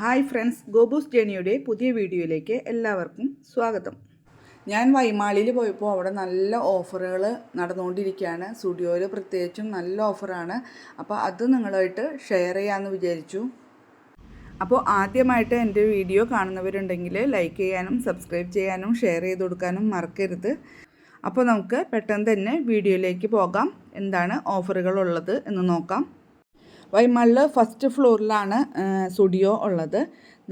Hi friends ഗോബൂസ് ജേണിയുടെ പുതിയ വീഡിയോയിലേക്ക് എല്ലാവർക്കും സ്വാഗതം. ഞാൻ വൈമാളിയിൽ പോയപ്പോൾ അവിടെ നല്ല ഓഫറുകൾ നടന്നുകൊണ്ടിരിക്കുകയാണ്. സ്റ്റുഡിയോയിൽ പ്രത്യേകിച്ചും നല്ല ഓഫറാണ്. അപ്പോൾ അത് നിങ്ങളായിട്ട് ഷെയർ ചെയ്യാമെന്ന് വിചാരിച്ചു. അപ്പോൾ ആദ്യമായിട്ട് എന്റെ വീഡിയോ കാണുന്നവരുണ്ടെങ്കിൽ ലൈക്ക് ചെയ്യാനും സബ്സ്ക്രൈബ് ചെയ്യാനും ഷെയർ ചെയ്ത് കൊടുക്കാനും മറക്കരുത്. അപ്പോൾ നമുക്ക് പെട്ടെന്ന് തന്നെ വീഡിയോയിലേക്ക് പോകാം. എന്താണ് ഓഫറുകൾ ഉള്ളത് എന്ന് നോക്കാം. വൈമാളിൽ ഫസ്റ്റ് ഫ്ലോറിലാണ് സ്റ്റുഡിയോ ഉള്ളത്.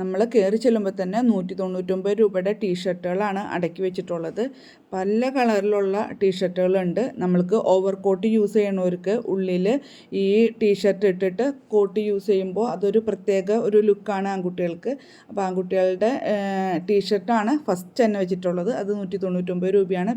നമ്മൾ കയറി ചെല്ലുമ്പോൾ തന്നെ നൂറ്റി തൊണ്ണൂറ്റൊമ്പത് രൂപയുടെ ടീഷർട്ടുകളാണ് അടക്കി വെച്ചിട്ടുള്ളത്. പല കളറിലുള്ള ടീഷർട്ടുകളുണ്ട്. നമ്മൾക്ക് ഓവർ കോട്ട് യൂസ് ചെയ്യണവർക്ക് ഉള്ളിൽ ഈ ടീഷർട്ട് ഇട്ടിട്ട് കോട്ട് യൂസ് ചെയ്യുമ്പോൾ അതൊരു പ്രത്യേക ഒരു ലുക്കാണ് ആൺകുട്ടികൾക്ക്. അപ്പോൾ ആൺകുട്ടികളുടെ ടീഷർട്ടാണ് ഫസ്റ്റ് തന്നെ വെച്ചിട്ടുള്ളത്. അത് നൂറ്റി തൊണ്ണൂറ്റൊമ്പത് രൂപയാണ്.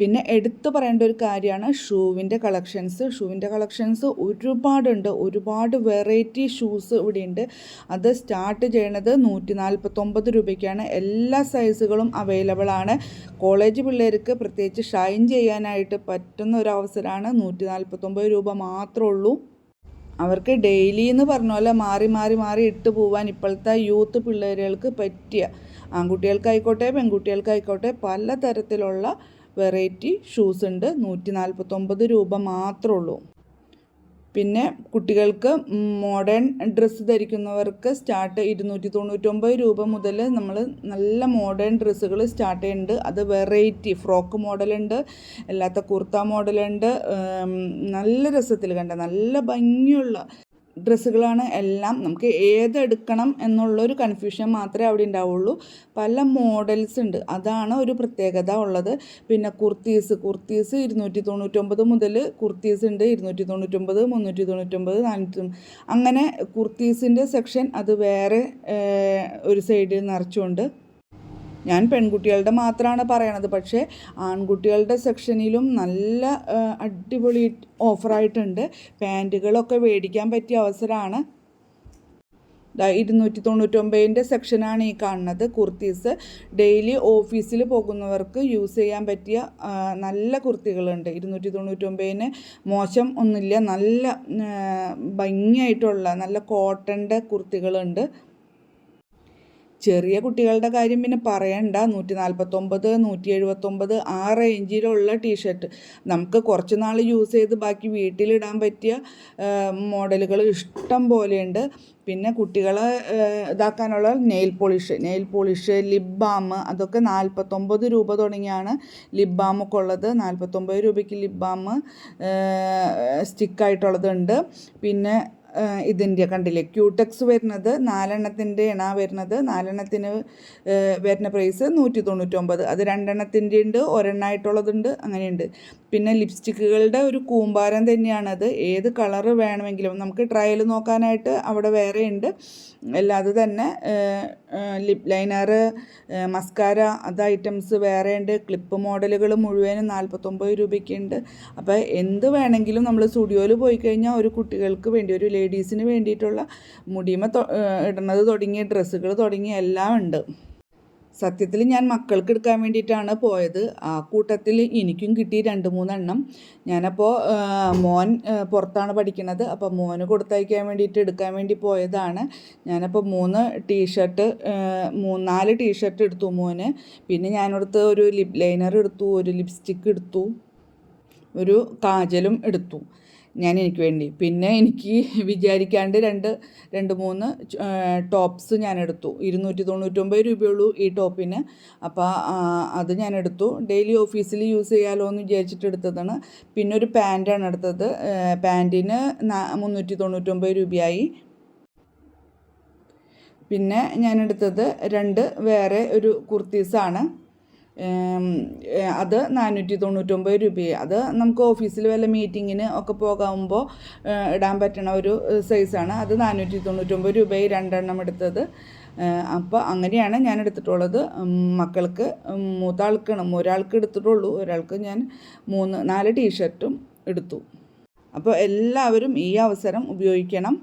പിന്നെ എടുത്തു പറയേണ്ട ഒരു കാര്യമാണ് ഷൂവിന്റെ കളക്ഷൻസ്. ഷൂവിന്റെ കളക്ഷൻസ് ഒരുപാടുണ്ട്. ഒരുപാട് വെറൈറ്റി ഷൂസ് ഇവിടെയുണ്ട്. അത് സ്റ്റാർട്ട് ചെയ്യണത് നൂറ്റി നാൽപ്പത്തൊമ്പത് രൂപയ്ക്കാണ്. എല്ലാ സൈസുകളും അവൈലബിൾ ആണ്. കോളേജ് പിള്ളേർക്ക് പ്രത്യേകിച്ച് ഷൈൻ ചെയ്യാനായിട്ട് പറ്റുന്ന ഒരു അവസരമാണ് നൂറ്റി നാൽപ്പത്തൊമ്പത് രൂപ മാത്രമേ ഉള്ളൂ. അവർക്ക് ഡെയിലി എന്ന് പറഞ്ഞ പോലെ മാറി മാറി മാറി ഇട്ട് പോവാൻ ഇപ്പോഴത്തെ യൂത്ത് പിള്ളേരുകൾക്ക് പറ്റിയ ആൺകുട്ടികൾക്കായിക്കോട്ടെ പെൺകുട്ടികൾക്കായിക്കോട്ടെ പല തരത്തിലുള്ള വെറൈറ്റി ഷൂസ് ഉണ്ട്. നൂറ്റി നാൽപ്പത്തൊമ്പത് രൂപ മാത്രമേ ഉള്ളൂ. പിന്നെ കുട്ടികൾക്ക് മോഡേൺ ഡ്രസ്സ് ധരിക്കുന്നവർക്ക് സ്റ്റാർട്ട് ഇരുന്നൂറ്റി തൊണ്ണൂറ്റൊമ്പത് രൂപ മുതൽ നമ്മൾ നല്ല മോഡേൺ ഡ്രസ്സുകൾ സ്റ്റാർട്ട് ചെയ്യുന്നുണ്ട്. അത് വെറൈറ്റി ഫ്രോക്ക് മോഡലുണ്ട് അല്ലാത്ത കുർത്ത മോഡലുണ്ട്. നല്ല രസത്തിൽ കണ്ട നല്ല ഭംഗിയുള്ള ഡ്രസ്സുകളാണ് എല്ലാം നമുക്ക് ഏതെടുക്കണം എന്നുള്ളൊരു കൺഫ്യൂഷൻ മാത്രമേ അവിടെ ഉണ്ടാവുള്ളൂ. പല മോഡൽസ് ഉണ്ട്. അതാണ് ഒരു പ്രത്യേകത ഉള്ളത്. പിന്നെ കുർത്തീസ്. കുർത്തീസ് ഇരുന്നൂറ്റി തൊണ്ണൂറ്റൊമ്പത് മുതൽ കുർത്തീസ് ഉണ്ട്. ഇരുന്നൂറ്റി തൊണ്ണൂറ്റൊമ്പത് മുന്നൂറ്റി തൊണ്ണൂറ്റൊമ്പത് നാനൂറ്റി അങ്ങനെ കുർത്തീസിന്റെ സെക്ഷൻ അത് വേറെ ഒരു സൈഡിൽ നിറച്ചുകൊണ്ട് ഞാൻ പെൺകുട്ടികളുടെ മാത്രമാണ് പറയണത്. പക്ഷേ ആൺകുട്ടികളുടെ സെക്ഷനിലും നല്ല അടിപൊളി ഓഫറായിട്ടുണ്ട്. പാന്റുകളൊക്കെ മേടിക്കാൻ പറ്റിയ അവസരമാണ് ഇരുന്നൂറ്റി തൊണ്ണൂറ്റൊമ്പതിന്റെ സെക്ഷനാണ് ഈ കാണുന്നത്. കുർത്തീസ്. ഡെയിലി ഓഫീസിൽ പോകുന്നവർക്ക് യൂസ് ചെയ്യാൻ പറ്റിയ നല്ല കുർത്തികളുണ്ട്. ഇരുന്നൂറ്റി തൊണ്ണൂറ്റൊമ്പതിന് മോശം ഒന്നുമില്ല. നല്ല ഭംഗിയായിട്ടുള്ള നല്ല കോട്ടന്റെ കുർത്തികളുണ്ട്. ചെറിയ കുട്ടികളുടെ കാര്യം പിന്നെ പറയണ്ട. നൂറ്റി നാൽപ്പത്തൊമ്പത് നൂറ്റി എഴുപത്തൊമ്പത് ആ റേഞ്ചിലുള്ള ടീഷർട്ട് നമുക്ക് കുറച്ച് നാൾ യൂസ് ചെയ്ത് ബാക്കി വീട്ടിലിടാൻ പറ്റിയ മോഡലുകൾ ഇഷ്ടം പോലെയുണ്ട്. പിന്നെ കുട്ടികളെ ഇതാക്കാനുള്ള nail polish nail polish lip balm അതൊക്കെ നാൽപ്പത്തൊമ്പത് രൂപ തുടങ്ങിയാണ് ലിപ് ബാമൊക്കെ ഉള്ളത്. നാൽപ്പത്തൊമ്പത് രൂപയ്ക്ക് ലിപ് ബാം സ്റ്റിക്കായിട്ടുള്ളതുണ്ട് പിന്നെ ഇതിന്റെ കണ്ടില്ലേ? ക്യൂടെക്സ് വരുന്നത് നാലെണ്ണത്തിന്റെ ഇണ വരുന്നത്. നാലെണ്ണത്തിന് വരുന്ന പ്രൈസ് നൂറ്റി തൊണ്ണൂറ്റൊമ്പത്. അത് രണ്ടെണ്ണത്തിന്റെ ഉണ്ട് ഒരെണ്ണമായിട്ടുള്ളതുണ്ട് അങ്ങനെയുണ്ട്. പിന്നെ ലിപ്സ്റ്റിക്കുകളുടെ ഒരു കൂമ്പാരം തന്നെയാണത്. ഏത് കളറ് വേണമെങ്കിലും നമുക്ക് ട്രയൽ നോക്കാനായിട്ട് അവിടെ വേറെ ഉണ്ട്. അല്ലാതെ തന്നെ ലിപ് ലൈനർ മസ്കാര അത് ഐറ്റംസ് വേറെ ഉണ്ട്. ക്ലിപ്പ് മോഡലുകൾ മുഴുവനും നാൽപ്പത്തൊമ്പത് രൂപയ്ക്കുണ്ട് അപ്പോൾ എന്ത് വേണമെങ്കിലും നമ്മൾ സ്റ്റുഡിയോയിൽ പോയി കഴിഞ്ഞാൽ ഒരു കുട്ടികൾക്ക് വേണ്ടി ഒരു ലേഡീസിന് വേണ്ടിയിട്ടുള്ള മുടിമ ഇടുന്നത് തുടങ്ങിയ ഡ്രസ്സുകൾ തുടങ്ങിയ എല്ലാം ഉണ്ട്. സത്യത്തിൽ ഞാൻ മക്കൾക്ക് എടുക്കാൻ വേണ്ടിയിട്ടാണ് പോയത്. ആ കൂട്ടത്തിൽ എനിക്കും കിട്ടി രണ്ട് മൂന്നെണ്ണം. ഞാനപ്പോൾ മോൻ പുറത്താണ് പഠിക്കുന്നത്. അപ്പോൾ മോന് കൊടുത്തയക്കാൻ വേണ്ടിയിട്ട് എടുക്കാൻ വേണ്ടി പോയതാണ്. ഞാനപ്പോൾ മൂന്ന് ടീഷർട്ട് മൂന്നാൽ ടീഷർട്ട് എടുത്തു മോന്. പിന്നെ ഞാനെടുത്ത് ഒരു ലിപ് ലൈനർ എടുത്തു ഒരു ലിപ്സ്റ്റിക്ക് എടുത്തു ഒരു കാജലും എടുത്തു. ഞാൻ എനിക്ക് വേണ്ടി. പിന്നെ എനിക്ക് വിചാരിക്കാണ്ട് രണ്ട് രണ്ട് മൂന്ന് ടോപ്സ് ഞാൻ എടുത്തു ഇരുന്നൂറ്റി തൊണ്ണൂറ്റൊമ്പത് രൂപയുള്ളൂ ഈ ടോപ്പിന്. അപ്പോൾ അത് ഞാൻ എടുത്തു ഡെയിലി ഓഫീസിൽ യൂസ് ചെയ്യാമല്ലോ എന്ന് വിചാരിച്ചിട്ട് എടുത്തതാണ് പിന്നെ ഒരു പാന്റാണ് എടുത്തത് പാന്റിന് മുന്നൂറ്റി തൊണ്ണൂറ്റൊമ്പത് രൂപയായി. പിന്നെ ഞാൻ എടുത്തത് രണ്ട് വേറെ ഒരു കുർത്തീസാണ്. അത് നാനൂറ്റി തൊണ്ണൂറ്റൊമ്പത് രൂപയെ. അത് നമുക്ക് ഓഫീസിൽ വല്ല മീറ്റിങ്ങിന് ഒക്കെ പോകുമ്പോൾ ഇടാൻ പറ്റണ ഒരു സൈസാണ്. അത് നാനൂറ്റി തൊണ്ണൂറ്റൊമ്പത് രൂപയെ രണ്ടെണ്ണം എടുത്തത്. അപ്പോൾ അങ്ങനെയാണ് ഞാൻ എടുത്തിട്ടുള്ളത്. മക്കൾക്ക് മൂത്താൾക്കാണ്. ഒരാൾക്ക് എടുത്തിട്ടുള്ളൂ. ഒരാൾക്ക് ഞാൻ മൂന്ന് നാല് ടീഷർട്ടും എടുത്തു. അപ്പോൾ എല്ലാവരും ഈ അവസരം ഉപയോഗിക്കണം.